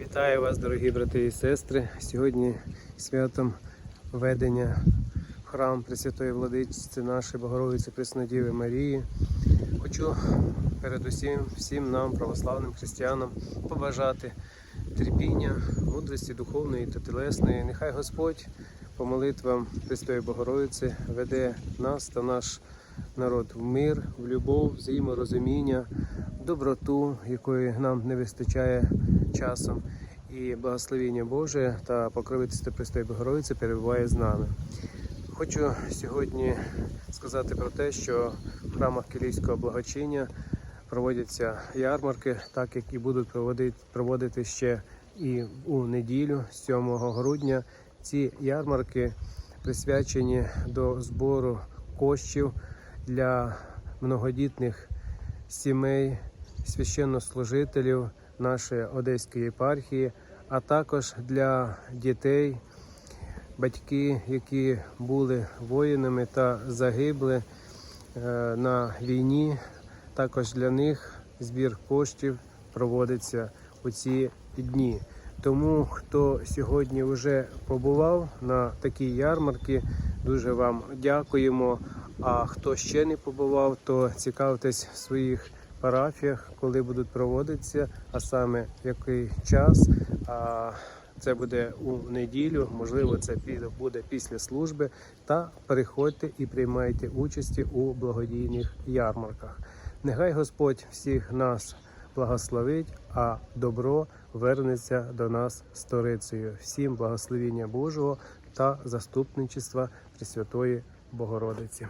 Вітаю вас, дорогі брати і сестри. Сьогодні святом ведення в храм Пресвятої Владичиці нашої Богородиці Преснодіви Марії. Хочу передусім всім нам, православним християнам, побажати терпіння, мудрості духовної та телесної. Нехай Господь по молитвам Пресвятої Богородиці веде нас та наш народ в мир, в любов, взаєморозуміння, доброту, якої нам не вистачає часом. І благословіння Боже та покровительство Пресвятої Богородиці перебуває з нами. Хочу сьогодні сказати про те, що в храмах Кілійського благочиння проводяться ярмарки, так як і будуть проводити, проводити ще і у неділю, 7 грудня. Ці ярмарки присвячені до збору коштів для многодітних сімей, священнослужителів нашої Одеської єпархії, а також для дітей, батьки, які були воїнами та загибли е, на війні. Також для них збір коштів проводиться у ці дні. Тому хто сьогодні вже побував на такій ярмарці, дуже вам дякуємо. А хто ще не побував, то цікавтесь в своїх парафіях, коли будуть проводитися, а саме в який час. А це буде у неділю, можливо, це буде після служби. Та приходьте і приймайте участі у благодійних ярмарках. Нехай Господь всіх нас благословить, а добро вернеться до нас сторицею. Всім благословіння Божого та заступничества Пресвятої Богородиці.